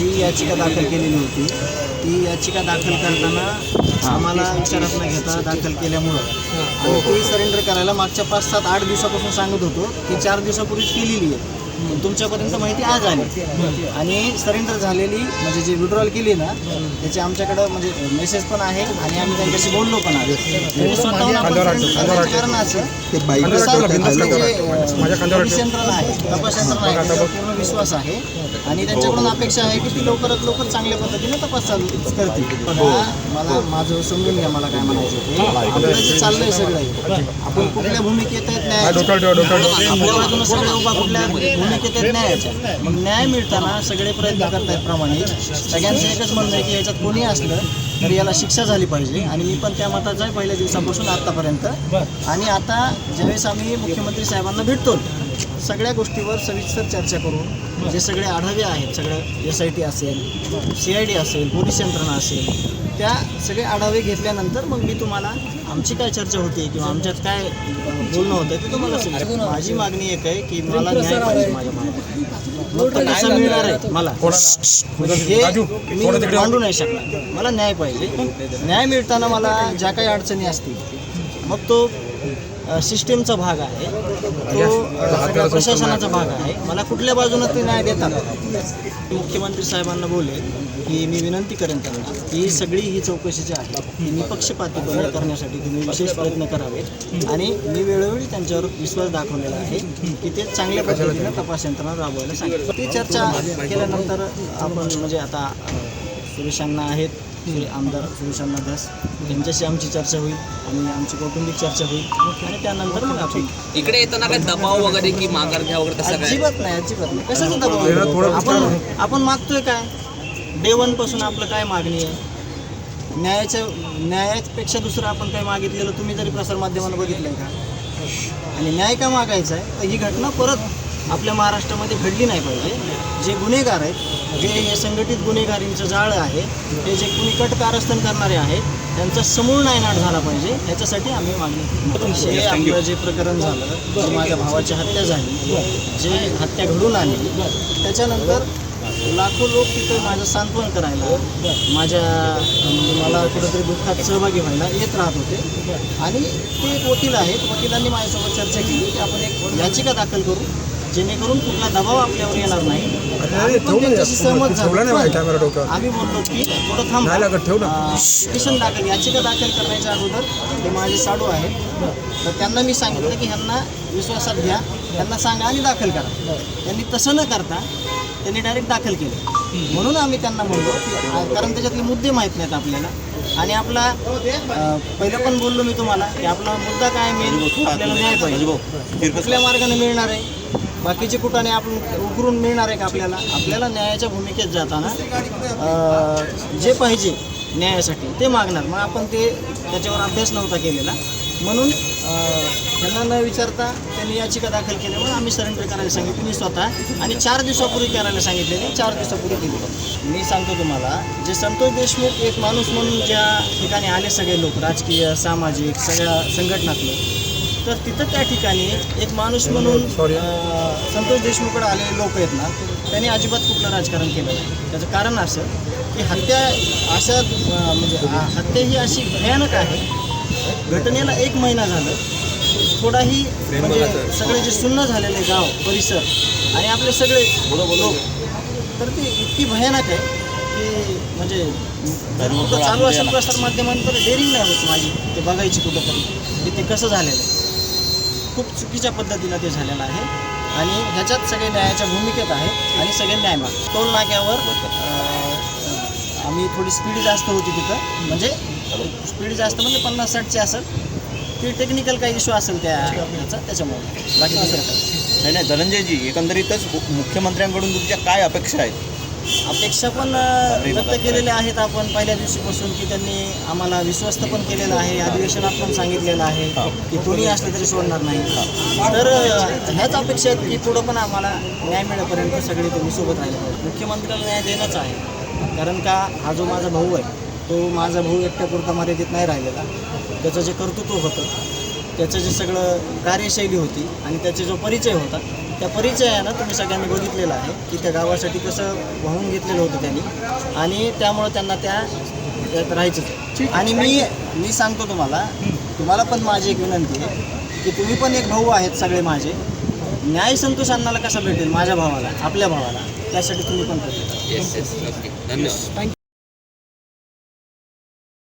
जी याचिका दाखल केलेली होती ती याचिका दाखल करताना आम्हाला विचारात न घेता दाखल केल्यामुळं. आणि ती सरेंडर करायला मागच्या पाच सात आठ दिवसापासून सांगत होतो ती चार दिवसापूर्वीच केलेली आहे. पण तुमच्यापर्यंत माहिती आज आली. आणि सरेंडर झालेली म्हणजे जी विड्रॉल केली ना त्याची आमच्याकडं म्हणजे मेसेज पण आहे आणि आम्ही त्यांच्याशी बोललो पण आहे. करण्याचं कारण असं ते बाईक कसं खाली आपलं जे, माझ्या अं, खांद्यावर पोलीस यंत्रणा आहे. तपास यंत्रणा आहे. त्याच्यावर पूर्ण विश्वास आहे. आणि त्यांच्याकडून अपेक्षा आहे की ती लवकरात लवकर चांगल्या पद्धतीने तपास चालू करतील. बघा मला माझं समजून घ्या मला काय म्हणायचं ते. आपलं जे चाललंय सगळं आपण कुठल्या भूमिकेत आहेत. आपल्या बाजूनं सगळे उभा कुठल्या भूमिकेत आहेत न्यायाच्या मग न्याय मिळताना सगळे प्रयत्न करतायत प्रमाणे. सगळ्यांचं एकच म्हणणं आहे की याच्यात कोणी असलं तर याला शिक्षा झाली पाहिजे. आणि मी पण त्या मताचा पहिल्या दिवसापासून आत्तापर्यंत आणि आता ज्यावेळेस आम्ही मुख्यमंत्री साहेबांना भेटतो सगळ्या गोष्टीवर सविस्तर चर्चा करून जे सगळे आढावे आहेत सगळं एस आय टी असेल सी आय डी असेल पोलीस यंत्रणा असेल त्या सगळे आढावे घेतल्यानंतर मग मी तुम्हाला आमची काय चर्चा होती किंवा आमच्यात काय बोलणं होतं ते तुम्हाला. माझी मागणी एक आहे की मला न्याय पाहिजे माझ्या भावाला. मग तो कसा मिळणार आहे मला. हे राजू, मी थोडं तिकडे मांडू नाही शकणार. मला न्याय पाहिजे. न्याय मिळताना मला ज्या काही अडचणी असतील मग तो सिस्टीमचा भाग आहे. तो प्रशासनाचा भाग आहे. मला कुठल्या बाजूनं ते न्याय देतात? मुख्यमंत्री साहेबांना बोले की मी विनंती करेन त्यांना की ही सगळी ही चौकशी जी आहे ती निपक्षपातीपणे करण्यासाठी तुम्ही विशेष प्रयत्न करावेत आणि मी वेळोवेळी त्यांच्यावर विश्वास दाखवलेला आहे की ते चांगल्या पद्धतीनं तपास यंत्रणा राबवायला सांगितलं. ती चर्चा केल्यानंतर आपण म्हणजे आता सुरेशांना आहेत श्री आमदार सुरेशांना दास त्यांच्याशी आमची चर्चा होईल आणि आमची कौटुंबिक चर्चा होईल. आणि त्यानंतर मग आपण इकडे येताना काय दबाव वगैरे की माघार घ्या वगैरे तसं काय? अजिबात नाही अजिबात नाही. कशाचा दबाव? आहे? आपण आपण मागतोय काय? डे वनपासून आपलं काय मागणी आहे? न्यायाच्या न्यायापेक्षा दुसरं आपण काय मागितलेलं तुम्ही जरी प्रसारमाध्यमांना बघितलंय का? आणि न्याय का मागायचा आहे? तर ही घटना परत आपल्या महाराष्ट्रामध्ये घडली नाही पाहिजे. जे गुन्हेगार आहेत जे हे संघटित गुन्हेगारींचं जाळं आहे हे जे कुणी कट कारस्थान करणारे आहेत त्यांचा समूळ नायनाट झाला पाहिजे याच्यासाठी आम्ही मागणी हे आपलं जे प्रकरण झालं जे माझ्या भावाची हत्या झाली जे हत्या घडून आली त्याच्यानंतर लाखो लोक तिथं माझं सांत्वन करायला माझ्या मला कुठंतरी दुःखात सहभागी व्हायला येत राहत होते. आणि ते एक वकील आहेत वकिलांनी माझ्यासोबत चर्चा केली की आपण एक याचिका दाखल करू. जेणेकरून कुठला दबाव आपल्यावर येणार नाही. आम्ही पण ठेवलं त्यांच्याशी सहमत झालो. ठेवला नाही माझ्या कॅमेरा डोक्यावर. आम्ही बोललो की थोडं थांब. नाही लागत, ठेव ना. पिटिशन दाखल याचिका दाखल करण्याच्या अगोदर ते माझे साडू आहेत. तर त्यांना मी सांगितलं की ह्यांना विश्वासात घ्या. त्यांना सांगा आणि दाखल करा. त्यांनी तसं न करता त्यांनी डायरेक्ट दाखल केलं. म्हणून आम्ही त्यांना म्हणलो की कारण त्याच्यातले मुद्दे माहीत नाहीत आपल्याला. आणि आपला पहिलं पण बोललो मी तुम्हाला की आपला मुद्दा काय मेन आपल्याला न्याय पाहिजे. कुठल्या मार्गाने मिळणार आहे? बाकीचे कुठाने आपण उकरून मिळणार आहे का आपल्याला? आपल्याला न्यायाच्या भूमिकेत जाताना जे पाहिजे न्यायासाठी ते मागणार. मग आपण ते त्याच्यावर अभ्यास नव्हता केलेला. म्हणून त्यांना न विचारता त्यांनी याचिका दाखल केल्यामुळे आम्ही सरेंडर करायला सांगितली मी स्वतः. आणि चार दिवसापूर्वी करायला सांगितलेली चार दिवसापूर्वी केली. मी सांगतो तुम्हाला जे संतोष देशमुख एक माणूस म्हणून ज्या ठिकाणी आले सगळे लोक राजकीय सामाजिक सगळ्या संघटनातले तर तिथं त्या ठिकाणी एक माणूस म्हणून संतोष देशमुखकडे आलेले लोक आहेत ना त्यांनी अजिबात कुठलं राजकारण केलं नाही. त्याचं कारण असं की हत्या अशा म्हणजे हत्या ही अशी भयानक आहे घटनेला एक महिना झालं. थोडाही म्हणजे सगळे जे सुन्न झालेले गाव परिसर आणि आपले सगळे लोक तर ती इतकी भयानक आहे की म्हणजे कुठं चालू असेल प्रसार माध्यमांतर डेअरिंग नाही होत माझी ते बघायची कुठंतरी की ते कसं झालेलं आहे. खूप चुकीच्या पद्धतीनं ते झालेलं आहे आणि ह्याच्यात सगळे न्यायाच्या भूमिकेत आहेत आणि सगळे न्याय माग टोल नाक्यावर आम्ही थोडी स्पीड जास्त होती तिथं. म्हणजे स्पीड जास्त म्हणजे पन्नास साठची असेल. ती टेक्निकल काही इश्यू असेल त्या त्याच्यामुळे. बाकी दुसरं काही नाही नाही धनंजयजी एकंदरीतच मुख्यमंत्र्यांकडून तुमच्या काय अपेक्षा आहेत? अपेक्षा पण अ, व्यक्त केलेल्या आहेत आपण पहिल्या दिवशीपासून की त्यांनी आम्हाला विश्वस्त पण केलेलं आहे अधिवेशनात पण सांगितलेलं आहे की कोणी असलं तरी सोडणार नाही. तर अ, ह्याच अपेक्षा आहेत की पुढं पण आम्हाला न्याय मिळेपर्यंत सगळे तुम्ही सोबत राहिले पाहिजे. मुख्यमंत्र्याला न्याय देणंच आहे. कारण का हा जो माझा भाऊ आहे तो माझा भाऊ एकट्यापुरता मर्यादित नाही राहिलेला. त्याचं जे कर्तृत्व होतं त्याचं जे सगळं कार्यशैली होती आणि त्याचा जो परिचय होता त्या परिचयानं तुम्ही सगळ्यांनी बघितलेलं आहे की त्या गावासाठी कसं वाहून घेतलेलं होतं त्यांनी आणि त्यामुळं त्यांना त्या त्यात. आणि मी मी सांगतो तुम्हाला तुम्हाला पण माझी एक विनंती आहे की तुम्ही पण एक भाऊ आहेत सगळे माझे. न्याय संतोष अण्णाला कसा भेटेल? माझ्या भावाला आपल्या भावाला. त्यासाठी तुम्ही पण प्रयत्न करा. येस येस ओके धन्यवाद.